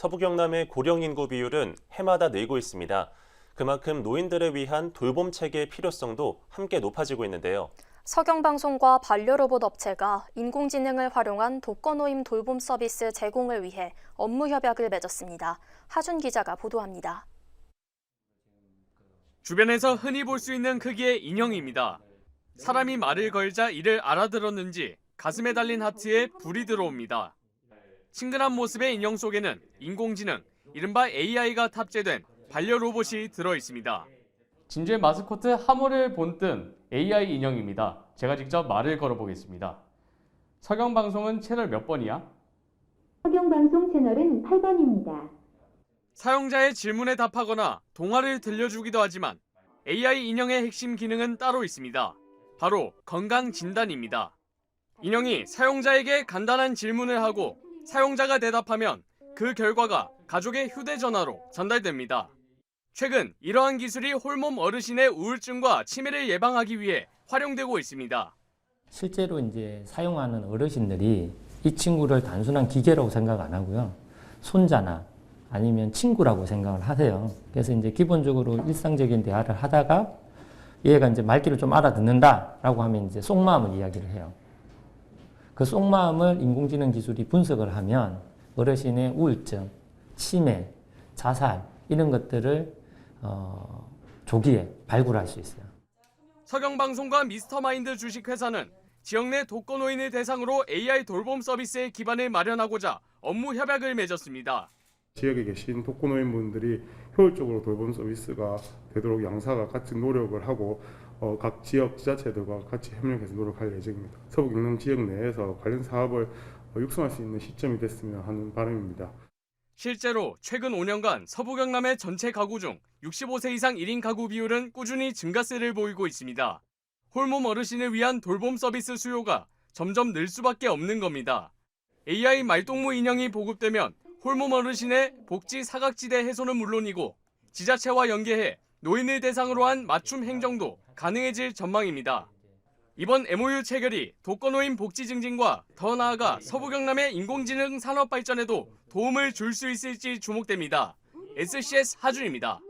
서부 경남의 고령 인구 비율은 해마다 늘고 있습니다. 그만큼 노인들을 위한 돌봄 체계의 필요성도 함께 높아지고 있는데요. 서경방송과 반려로봇 업체가 인공지능을 활용한 독거노임 돌봄 서비스 제공을 위해 업무 협약을 맺었습니다. 하준 기자가 보도합니다. 주변에서 흔히 볼 수 있는 크기의 인형입니다. 사람이 말을 걸자 이를 알아들었는지 가슴에 달린 하트에 불이 들어옵니다. 친근한 모습의 인형 속에는 인공지능, 이른바 AI가 탑재된 반려 로봇이 들어 있습니다. 진주의 마스코트 하모를 본뜬 AI 인형입니다. 제가 직접 말을 걸어보겠습니다. 서경 방송은 채널 몇 번이야? 서경 방송 채널은 8번입니다. 사용자의 질문에 답하거나 동화를 들려주기도 하지만 AI 인형의 핵심 기능은 따로 있습니다. 바로 건강 진단입니다. 인형이 사용자에게 간단한 질문을 하고 사용자가 대답하면 그 결과가 가족의 휴대전화로 전달됩니다. 최근 이러한 기술이 홀몸 어르신의 우울증과 치매를 예방하기 위해 활용되고 있습니다. 실제로 이제 사용하는 어르신들이 이 친구를 단순한 기계라고 생각 안 하고요. 손자나 아니면 친구라고 생각을 하세요. 그래서 이제 기본적으로 일상적인 대화를 하다가 얘가 이제 말귀를 좀 알아듣는다라고 하면 이제 속마음을 이야기를 해요. 그 속마음을 인공지능 기술이 분석을 하면 어르신의 우울증, 치매, 자살 이런 것들을 어, 조기에 발굴할 수 있어요. 서경방송과 미스터마인드 주식회사는 지역 내 독거노인을 대상으로 AI 돌봄 서비스의 기반을 마련하고자 업무 협약을 맺었습니다. 지역에 계신 독거노인분들이 효율적으로 돌봄 서비스가 되도록 양사가 같이 노력을 하고 어, 각 지역 지자체들과 같이 협력해서 노력할 예정입니다. 서부 경남 지역 내에서 관련 사업을 어, 육성할 수 있는 시점이 됐으면 하는 바람입니다. 실제로 최근 5년간 서부 경남의 전체 가구 중 65세 이상 1인 가구 비율은 꾸준히 증가세를 보이고 있습니다. 홀몸 어르신을 위한 돌봄 서비스 수요가 점점 늘 수밖에 없는 겁니다. AI 말동무 인형이 보급되면 홀몸 어르신의 복지 사각지대 해소는 물론이고 지자체와 연계해 노인을 대상으로 한 맞춤 행정도 가능해질 전망입니다. 이번 MOU 체결이 독거노인 복지 증진과 더 나아가 서부 경남의 인공지능 산업 발전에도 도움을 줄 수 있을지 주목됩니다. SCS 하준입니다.